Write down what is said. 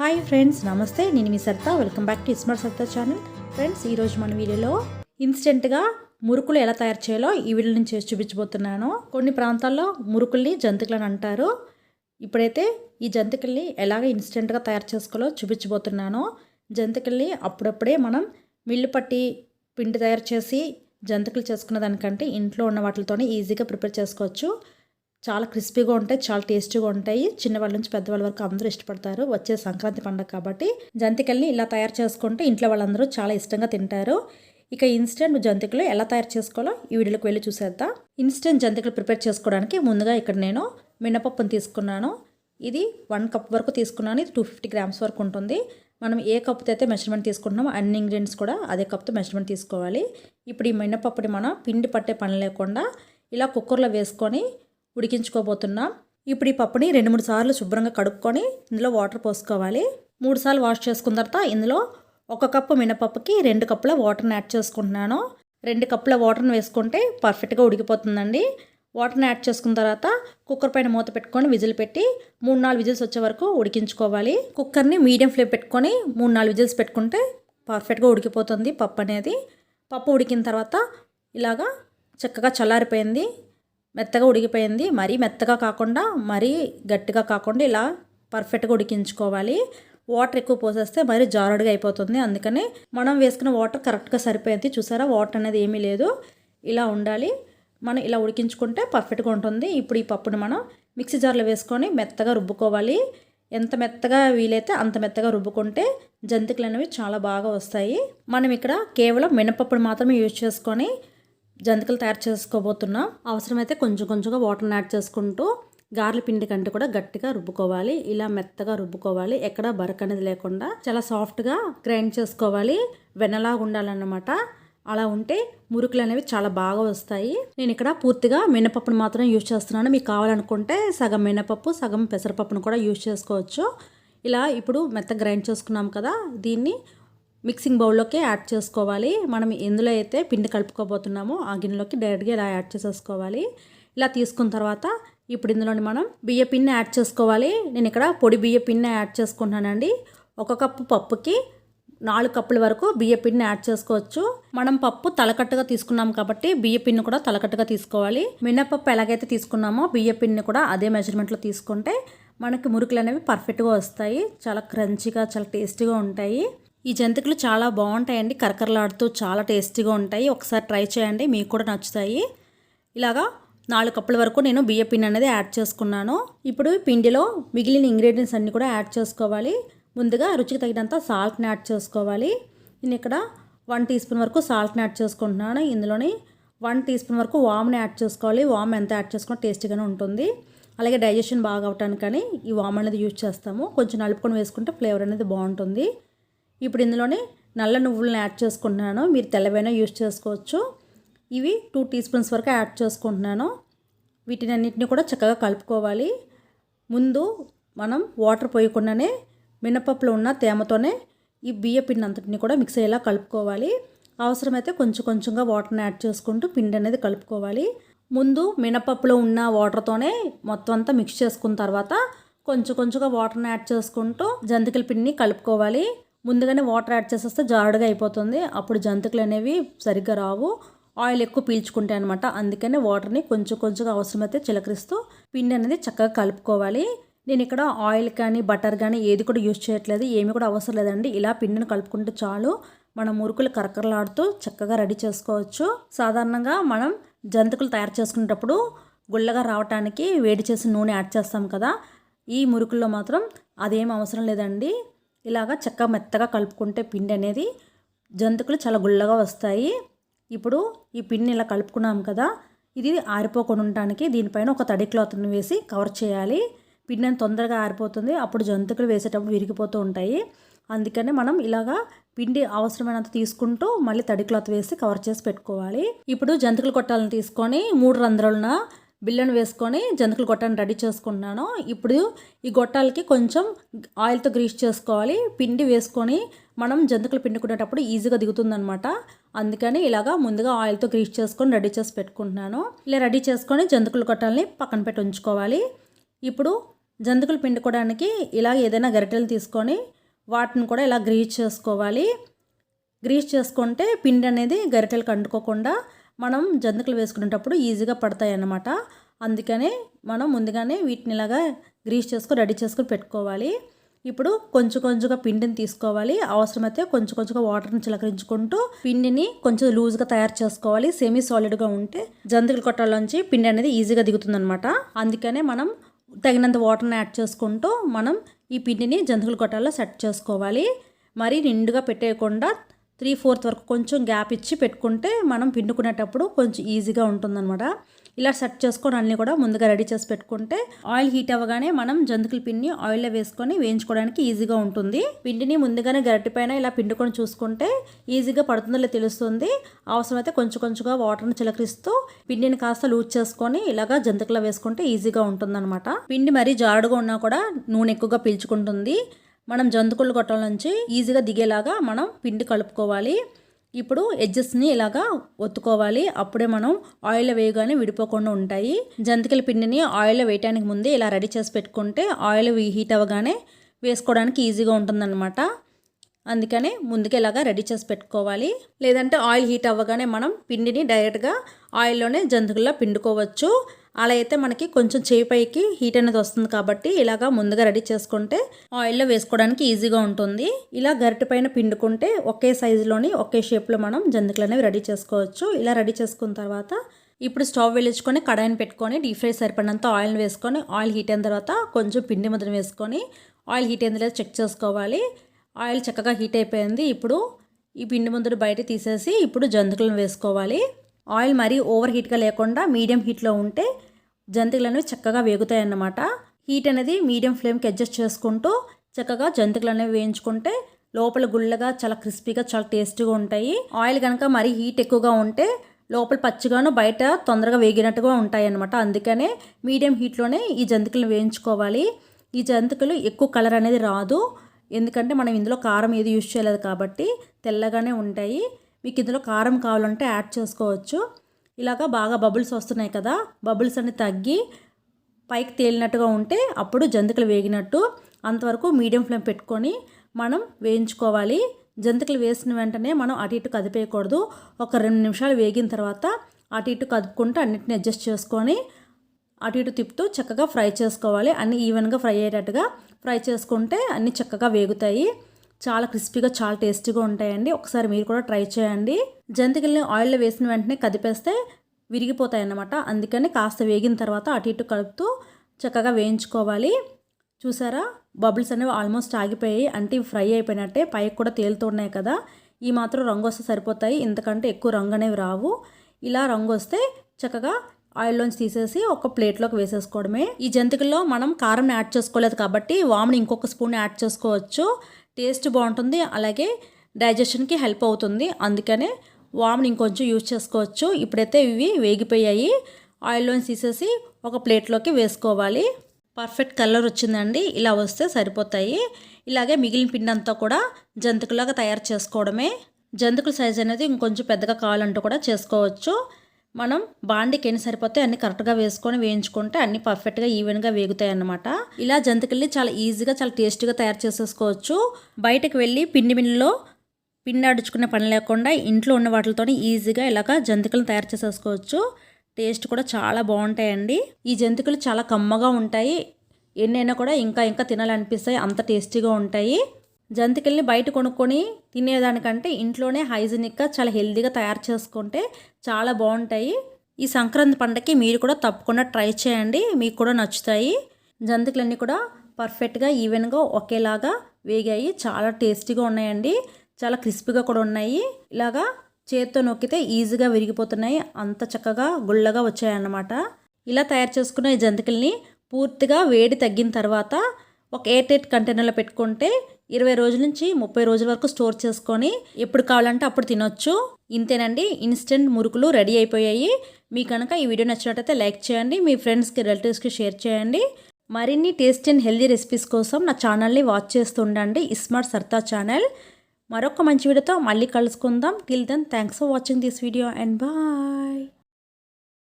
Hi friends నమస్తే. నేను మీ Saritha. Welcome back to iSmart Saritha channel friends ఈరోజు మన వీడియోలో ఇన్స్టెంట్గా మురుకులు ఎలా తయారు చేయాలో ఈ వీడియో నుంచి చేసి చూపించబోతున్నాను. కొన్ని ప్రాంతాల్లో మురుకుల్ని జంతికలని అంటారు. ఇప్పుడైతే ఈ జంతికల్ని ఎలాగ ఇన్స్టెంట్గా తయారు చేసుకోవాలో చూపించబోతున్నాను. జంతికల్ని అప్పుడప్పుడే మనం మిల్లు పట్టి పిండి తయారు చేసి జంతికలు చేసుకున్న దానికంటే ఇంట్లో ఉన్న వాటితోనే ఈజీగా ప్రిపేర్ చేసుకోవచ్చు. చాలా క్రిస్పీగా ఉంటాయి చాలా టేస్టీగా ఉంటాయి. చిన్నవాళ్ళ నుంచి పెద్దవాళ్ళ వరకు అందరూ ఇష్టపడతారు. వచ్చే సంక్రాంతి పండుగ కాబట్టి జంతికల్ని ఇలా తయారు చేసుకుంటే ఇంట్లో వాళ్ళందరూ చాలా ఇష్టంగా తింటారు. ఇక ఇన్స్టెంట్ జంతికలు ఎలా తయారు చేసుకోవాలో ఈ వీడియోకి వెళ్ళి చూసేద్దాం. ఇన్స్టెంట్ జంతికలు ప్రిపేర్ చేసుకోవడానికి ముందుగా ఇక్కడ నేను మినపప్పును తీసుకున్నాను. ఇది వన్ కప్ వరకు తీసుకున్నాను. ఇది టూ ఫిఫ్టీ గ్రామ్స్ వరకు ఉంటుంది. మనం ఏ కప్తో అయితే మెజర్మెంట్ తీసుకుంటున్నామో అన్ని ఇంగ్రీడియంట్స్ కూడా అదే కప్తో మెజర్మెంట్ తీసుకోవాలి. ఇప్పుడు ఈ మినపప్పుని మనం పిండి పట్టే పని లేకుండా ఇలా కుక్కర్లో వేసుకొని ఉడికించుకోబోతున్నాం. ఇప్పుడు ఈ పప్పుని రెండు మూడు సార్లు శుభ్రంగా కడుక్కొని ఇందులో వాటర్ పోసుకోవాలి. మూడు సార్లు వాష్ చేసుకున్న తర్వాత ఇందులో ఒక కప్పు మినపప్పుకి రెండు కప్పుల వాటర్ని యాడ్ చేసుకుంటున్నాను. రెండు కప్పుల వాటర్ని వేసుకుంటే పర్ఫెక్ట్గా ఉడికిపోతుందండి. వాటర్ని యాడ్ చేసుకున్న తర్వాత కుక్కర్ పైన మూత పెట్టుకొని విజిల్ పెట్టి మూడు నాలుగు విజిల్స్ వచ్చే వరకు ఉడికించుకోవాలి. కుక్కర్ని మీడియం ఫ్లేమ్ పెట్టుకొని మూడు నాలుగు విజిల్స్ పెట్టుకుంటే పర్ఫెక్ట్గా ఉడికిపోతుంది పప్పు అనేది. పప్పు ఉడికిన తర్వాత ఇలాగా చక్కగా చల్లారిపోయింది. మెత్తగా ఉడికిపోయింది. మరీ మెత్తగా కాకుండా మరీ గట్టిగా కాకుండా ఇలా పర్ఫెక్ట్గా ఉడికించుకోవాలి. వాటర్ ఎక్కువ పోసేస్తే మరి జారుడుగా అయిపోతుంది. అందుకని మనం వేసుకున్న వాటర్ కరెక్ట్గా సరిపోయింది. చూసారా? వాటర్ అనేది ఏమీ లేదు. ఇలా ఉండాలి. మనం ఇలా ఉడికించుకుంటే పర్ఫెక్ట్గా ఉంటుంది. ఇప్పుడు ఈ పప్పుని మనం మిక్సీ జార్లో వేసుకొని మెత్తగా రుబ్బుకోవాలి. ఎంత మెత్తగా వీలైతే అంత మెత్తగా రుబ్బుకుంటే జంతికలు అనేవి చాలా బాగా వస్తాయి. మనం ఇక్కడ కేవలం మినపప్పుని మాత్రమే యూజ్ చేసుకొని జంతికలు తయారు చేసుకోబోతున్నాం అవసరమైతే కొంచెం కొంచెంగా వాటర్ని యాడ్ చేసుకుంటూ గార్ల పిండి కంటే కూడా గట్టిగా రుబ్బుకోవాలి. ఇలా మెత్తగా రుబ్బుకోవాలి. ఎక్కడ బరక్ అనేది లేకుండా చాలా సాఫ్ట్గా గ్రైండ్ చేసుకోవాలి. వెన్నలాగా ఉండాలన్నమాట. అలా ఉంటే మురుకులు అనేవి చాలా బాగా వస్తాయి. నేను ఇక్కడ పూర్తిగా మినపప్పును మాత్రం యూజ్ చేస్తున్నాను. మీకు కావాలనుకుంటే సగం మినపప్పు సగం పెసరపప్పును కూడా యూజ్ చేసుకోవచ్చు. ఇలా ఇప్పుడు మెత్త గ్రైండ్ చేసుకున్నాం కదా దీన్ని మిక్సింగ్ బౌల్లోకి యాడ్ చేసుకోవాలి. మనం ఎందులో అయితే పిండి కలుపుకోబోతున్నామో ఆ గిన్నెలోకి డైరెక్ట్గా ఇలా యాడ్ చేసేసుకోవాలి. ఇలా తీసుకున్న తర్వాత ఇప్పుడు ఇందులోని మనం బియ్య పిన్ని యాడ్ చేసుకోవాలి. నేను ఇక్కడ పొడి బియ్య పిన్ని యాడ్ చేసుకుంటున్నానండి. ఒక కప్పు పప్పుకి నాలుగు కప్పుల వరకు బియ్య పిండిని యాడ్ చేసుకోవచ్చు. మనం పప్పు తలకట్టుగా తీసుకున్నాం కాబట్టి బియ్య పిండి కూడా తలకట్టుగా తీసుకోవాలి. మినపప్పు ఎలాగైతే తీసుకున్నామో బియ్య పిండిని కూడా అదే మెజర్మెంట్లో తీసుకుంటే మనకి మురుకులు అనేవి పర్ఫెక్ట్గా వస్తాయి. చాలా క్రంచిగా చాలా టేస్టీగా ఉంటాయి. ఈ జంతికలు చాలా బాగుంటాయండి. కరకరలాడుతూ చాలా టేస్టీగా ఉంటాయి. ఒకసారి ట్రై చేయండి. మీకు కూడా నచ్చుతాయి. ఇలాగా నాలుగు కప్పుల వరకు నేను బియ్య పిండి అనేది యాడ్ చేసుకున్నాను. ఇప్పుడు పిండిలో మిగిలిన ఇంగ్రీడియంట్స్ అన్నీ కూడా యాడ్ చేసుకోవాలి. ముందుగా రుచికి తగినంత సాల్ట్ని యాడ్ చేసుకోవాలి. నేను ఇక్కడ వన్ టీ స్పూన్ వరకు సాల్ట్ని యాడ్ చేసుకుంటున్నాను. ఇందులోని వన్ టీ స్పూన్ వరకు వామ్ని యాడ్ చేసుకోవాలి. వామ్ ఎంత యాడ్ చేసుకున్నా టేస్టీగానే ఉంటుంది. అలాగే డైజెషన్ బాగా అవటానికని ఈ వామ్ అనేది యూజ్ చేస్తాము. కొంచెం నలుపుకొని వేసుకుంటే ఫ్లేవర్ అనేది బాగుంటుంది. ఇప్పుడు ఇందులోనే నల్ల నువ్వులను యాడ్ చేసుకుంటున్నాను. మీరు తెల్లవైనా యూజ్ చేసుకోవచ్చు. ఇవి టూ టీ స్పూన్స్ వరకు యాడ్ చేసుకుంటున్నాను. వీటిని అన్నింటినీ కూడా చక్కగా కలుపుకోవాలి. ముందు మనం వాటర్ పోయకుండానే మినపప్పులో ఉన్న తేమతోనే ఈ బియ్య పిండి అంతటిని కూడా మిక్స్ అయ్యేలా కలుపుకోవాలి. అవసరమైతే కొంచెం కొంచెంగా వాటర్ని యాడ్ చేసుకుంటూ పిండి అనేది కలుపుకోవాలి. ముందు మినపప్పులో ఉన్న వాటర్తోనే మొత్తం అంతా మిక్స్ చేసుకున్న తర్వాత కొంచెం కొంచెంగా వాటర్ని యాడ్ చేసుకుంటూ జంతికల పిండిని కలుపుకోవాలి. ముందుగానే వాటర్ యాడ్ చేసేస్తే జారుడుగా అయిపోతుంది. అప్పుడు జంతికలు అనేవి సరిగ్గా రావు. ఆయిల్ ఎక్కువ పీల్చుకుంటాయి అనమాట అందుకనే వాటర్ని కొంచెం కొంచెంగా అవసరమైతే చిలకరిస్తూ పిండి అనేది చక్కగా కలుపుకోవాలి. నేను ఇక్కడ ఆయిల్ కానీ బటర్ కానీ ఏది కూడా యూజ్ చేయట్లేదు. ఏమి కూడా అవసరం లేదండి. ఇలా పిండిని కలుపుకుంటే చాలు. మనం మురుకులు కరకరలాడుతూ చక్కగా రెడీ చేసుకోవచ్చు. సాధారణంగా మనం జంతికలు తయారు చేసుకునేటప్పుడు గుళ్ళగా రావటానికి వేడి చేసిన నూనె యాడ్ చేస్తాం కదా. ఈ మురుకుల్లో మాత్రం అదేం అవసరం లేదండి. ఇలాగా చెక్క మెత్తగా కలుపుకుంటే పిండి అనేది జంతికలు చాలా గుళ్ళగా వస్తాయి. ఇప్పుడు ఈ పిండిని ఇలా కలుపుకున్నాం కదా ఇది ఆరిపోకుండా ఉండటానికి దీనిపైన ఒక తడి క్లాత్ని వేసి కవర్ చేయాలి. పిండి అని తొందరగా ఆరిపోతుంది అప్పుడు జంతికలు వేసేటప్పుడు విరిగిపోతూ ఉంటాయి. అందుకనే మనం ఇలాగా పిండి అవసరమైనంత తీసుకుంటూ మళ్ళీ తడి క్లాత్ వేసి కవర్ చేసి పెట్టుకోవాలి. ఇప్పుడు జంతికలు కొట్టాలని తీసుకొని మూడు రంధ్రాలున్న బిల్లను వేసుకొని జంతికలు గొట్టాన్ని రెడీ చేసుకుంటున్నాను. ఇప్పుడు ఈ గొట్టాలకి కొంచెం ఆయిల్తో గ్రీస్ చేసుకోవాలి. పిండి వేసుకొని మనం జంతికలు పిండుకునేటప్పుడు ఈజీగా దిగుతుందనమాట అందుకని ఇలాగా ముందుగా ఆయిల్తో గ్రీస్ చేసుకొని రెడీ చేసి పెట్టుకుంటున్నాను. ఇలా రెడీ చేసుకొని జంతికలు గొట్టాలని పక్కన పెట్టి ఉంచుకోవాలి. ఇప్పుడు జంతికలు పిండుకోవడానికి ఇలా ఏదైనా గరిటెలు తీసుకొని వాటిని కూడా ఇలా గ్రీజ్ చేసుకోవాలి. గ్రీజ్ చేసుకుంటే పిండి అనేది గరిటెలకు అంటుకోకుండా మనం జంతికలు వేసుకునేటప్పుడు ఈజీగా పడతాయి అన్నమాట అందుకనే మనం ముందుగానే వీటిని ఇలాగా గ్రీస్ చేసుకొని రెడీ చేసుకొని పెట్టుకోవాలి. ఇప్పుడు కొంచెం కొంచెంగా పిండిని తీసుకోవాలి. అవసరమైతే కొంచెం కొంచెంగా వాటర్ని చిలకరించుకుంటూ పిండిని కొంచెం లూజ్గా తయారు చేసుకోవాలి. సెమీ సాలిడ్గా ఉంటే జంతికలు కొట్టాలోంచి పిండి అనేది ఈజీగా దిగుతుందనమాట అందుకనే మనం తగినంత వాటర్ని యాడ్ చేసుకుంటూ మనం ఈ పిండిని జంతికలు కొట్టాలో సెట్ చేసుకోవాలి. మరీ నిండుగా పెట్టేయకుండా త్రీ ఫోర్త్ వరకు కొంచెం గ్యాప్ ఇచ్చి పెట్టుకుంటే మనం పిండుకునేటప్పుడు కొంచెం ఈజీగా ఉంటుందన్నమాట. ఇలా సెట్ చేసుకొని అన్నీ కూడా ముందుగా రెడీ చేసి పెట్టుకుంటే ఆయిల్ హీట్ అవ్వగానే మనం జంతికల పిండిని ఆయిల్లో వేసుకొని వేయించుకోవడానికి ఈజీగా ఉంటుంది. పిండిని ముందుగానే గరటి పైన ఇలా పిండుకొని చూసుకుంటే ఈజీగా పడుతుందో తెలుస్తుంది. అవసరమైతే కొంచెం కొంచెంగా వాటర్ని చిలకరిస్తూ పిండిని కాస్త లూజ్ చేసుకొని ఇలాగా జంతికలో వేసుకుంటే ఈజీగా ఉంటుందన్నమాట. పిండి మరీ జారుడుగా ఉన్నా కూడా నూనె ఎక్కువగా పీల్చుకుంటుంది. మనం జంతుకుళ్ళు కొట్టల నుంచి ఈజీగా దిగేలాగా మనం పిండి కలుపుకోవాలి. ఇప్పుడు ఎడ్జెస్ని ఇలాగా ఒత్తుకోవాలి. అప్పుడే మనం ఆయిల్ వేయగానే విడిపోకుండా ఉంటాయి. జంతికల పిండిని ఆయిల్ వేయటానికి ముందే ఇలా రెడీ చేసి పెట్టుకుంటే ఆయిల్ హీట్ అవ్వగానే వేసుకోవడానికి ఈజీగా ఉంటుందన్నమాట. అందుకనే ముందుకే ఇలాగా రెడీ చేసి పెట్టుకోవాలి. లేదంటే ఆయిల్ హీట్ అవ్వగానే మనం పిండిని డైరెక్ట్గా ఆయిల్లోనే జంతుకుల్లో పిండుకోవచ్చు. అలా అయితే మనకి కొంచెం చేయి పైకి హీట్ అనేది వస్తుంది కాబట్టి ఇలాగా ముందుగా రెడీ చేసుకుంటే ఆయిల్లో వేసుకోవడానికి ఈజీగా ఉంటుంది. ఇలా గరిటె పైన పిండుకుంటే ఒకే సైజులోని ఒకే షేప్లో మనం జంతికలు అనేవి రెడీ చేసుకోవచ్చు. ఇలా రెడీ చేసుకున్న తర్వాత ఇప్పుడు స్టవ్ వెలించుకొని కడాయిని పెట్టుకొని డీప్ ఫ్రై సరిపడినంత ఆయిల్ని వేసుకొని ఆయిల్ హీట్ అయిన తర్వాత కొంచెం పిండి ముద్ర వేసుకొని ఆయిల్ హీట్ అయింది లేదా చెక్ చేసుకోవాలి. ఆయిల్ చక్కగా హీట్ అయిపోయింది. ఇప్పుడు ఈ పిండి ముద్దలు బయట తీసేసి ఇప్పుడు జంతికలను వేసుకోవాలి. ఆయిల్ మరీ ఓవర్ హీట్గా లేకుండా మీడియం హీట్లో ఉంటే జంతికలు చక్కగా వేగుతాయి అన్నమాట హీట్ అనేది మీడియం ఫ్లేమ్కి అడ్జస్ట్ చేసుకుంటూ చక్కగా జంతికలు అనేవి వేయించుకుంటే లోపల గుళ్ళగా చాలా క్రిస్పీగా చాలా టేస్టీగా ఉంటాయి. ఆయిల్ కనుక మరీ హీట్ ఎక్కువగా ఉంటే లోపల పచ్చిగాను బయట తొందరగా వేగినట్టుగా ఉంటాయి అన్నమాట అందుకనే మీడియం హీట్లోనే ఈ జంతికలు వేయించుకోవాలి. ఈ జంతికలు ఎక్కువ కలర్ అనేది రాదు. ఎందుకంటే మనం ఇందులో కారం ఏది యూజ్ చేయలేదు కాబట్టి తెల్లగానే ఉంటాయి. మీకు ఇందులో కారం కావాలంటే యాడ్ చేసుకోవచ్చు. ఇలాగా బాగా బబుల్స్ వస్తున్నాయి కదా బబుల్స్ అన్ని తగ్గి పైకి తేలినట్టుగా ఉంటే అప్పుడు జంతికలు వేగినట్టు అంతవరకు మీడియం ఫ్లేమ్ పెట్టుకొని మనం వేయించుకోవాలి. జంతికలు వేసిన వెంటనే మనం అటు ఇటు కదిపేయకూడదు. ఒక రెండు నిమిషాలు వేగిన తర్వాత అటు ఇటు కదుపుకుంటూ అన్నిటిని అడ్జస్ట్ చేసుకొని అటు ఇటు తిప్పుతూ చక్కగా ఫ్రై చేసుకోవాలి. అన్నీ ఈవెన్గా ఫ్రై అయ్యేటట్టుగా ఫ్రై చేసుకుంటే అన్నీ చక్కగా వేగుతాయి. చాలా క్రిస్పీగా చాలా టేస్టీగా ఉంటాయండి. ఒకసారి మీరు కూడా ట్రై చేయండి. జంతికల్ని ఆయిల్లో వేసిన వెంటనే కదిపేస్తే విరిగిపోతాయి అన్నమాట అందుకని కాస్త వేగిన తర్వాత అటు ఇటు కలుపుతూ చక్కగా వేయించుకోవాలి. చూసారా? బబుల్స్ అనేవి ఆల్మోస్ట్ ఆగిపోయాయి. అంటే ఫ్రై అయిపోయినట్టే. పైకి కూడా తేలుతున్నాయి కదా. ఈ మాత్రం రంగు వస్తే సరిపోతాయి. ఇంతకంటే ఎక్కువ రంగు అనేవి రావు. ఇలా రంగు వస్తే చక్కగా ఆయిల్లోంచి తీసేసి ఒక ప్లేట్లోకి వేసేసుకోవడమే. ఈ జంతికల్లో మనం కారం యాడ్ చేసుకోలేదు కాబట్టి వాముని ఇంకొక స్పూన్ యాడ్ చేసుకోవచ్చు. టేస్ట్ బాగుంటుంది అలాగే డైజెషన్కి హెల్ప్ అవుతుంది. అందుకనే వామ్ని ఇంకొంచెం యూజ్ చేసుకోవచ్చు. ఇప్పుడైతే ఇవి వేగిపోయాయి. ఆయిల్లోని తీసేసి ఒక ప్లేట్లోకి వేసుకోవాలి. పర్ఫెక్ట్ కలర్ వచ్చిందండి. ఇలా వస్తే సరిపోతాయి. ఇలాగే మిగిలిన పిండి అంతా కూడా జంతికలాగా తయారు చేసుకోవడమే. జంతికల సైజ్ అనేది ఇంకొంచెం పెద్దగా కావాలంటూ కూడా చేసుకోవచ్చు. మనం బాండికి ఎన్ని సరిపోతాయి అన్ని కరెక్ట్గా వేసుకొని వేయించుకుంటే అన్ని పర్ఫెక్ట్గా ఈవెన్గా వేగుతాయి అన్నమాట. ఇలా జంతికల్ని చాలా ఈజీగా చాలా టేస్టీగా తయారు చేసేసుకోవచ్చు. బయటకు వెళ్ళి పిండి మిల్లులో పిండి అడుచుకునే పని లేకుండా ఇంట్లో ఉన్న వాటితో ఈజీగా ఇలాగ జంతికలను తయారు చేసేసుకోవచ్చు. టేస్ట్ కూడా చాలా బాగుంటాయండి. ఈ జంతికలు చాలా కమ్మగా ఉంటాయి. ఎన్నైనా కూడా ఇంకా ఇంకా తినాలనిపిస్తాయి. అంత టేస్టీగా ఉంటాయి. జంతికల్ని బయట కొనుక్కొని తినేదానికంటే ఇంట్లోనే హైజీనిక్గా చాలా హెల్దీగా తయారు చేసుకుంటే చాలా బాగుంటాయి. ఈ సంక్రాంతి పండగకి మీరు కూడా తప్పకుండా ట్రై చేయండి. మీకు కూడా నచ్చుతాయి. జంతికలన్నీ కూడా పర్ఫెక్ట్గా ఈవెన్గా ఒకేలాగా వేగాయి. చాలా టేస్టీగా ఉన్నాయండి. చాలా క్రిస్పీగా కూడా ఉన్నాయి. ఇలాగా చేత్తో నొక్కితే ఈజీగా విరిగిపోతున్నాయి. అంత చక్కగా గుళ్ళగా వచ్చాయన్నమాట. ఇలా తయారు చేసుకున్న ఈ జంతికల్ని పూర్తిగా వేడి తగ్గిన తర్వాత ఒక ఎయిట్ ఎయిట్ కంటైనర్లో పెట్టుకుంటే ఇరవై రోజుల నుంచి ముప్పై రోజుల వరకు స్టోర్ చేసుకొని ఎప్పుడు కావాలంటే అప్పుడు తినొచ్చు. ఇంతేనండి ఇన్స్టెంట్ మురుకులు రెడీ అయిపోయాయి. మీ కనుక ఈ వీడియో నచ్చినట్టయితే లైక్ చేయండి మీ ఫ్రెండ్స్కి రిలేటివ్స్కి షేర్ చేయండి. మరిన్ని టేస్ట్ అండ్ హెల్దీ రెసిపీస్ కోసం నా ఛానల్ని వాచ్ చేస్తూ ఉండండి ఇస్మార్ట్ సర్తా ఛానల్. మరొక మంచి వీడియోతో మళ్ళీ కలుసుకుందాం. Till then thanks for watching this video and bye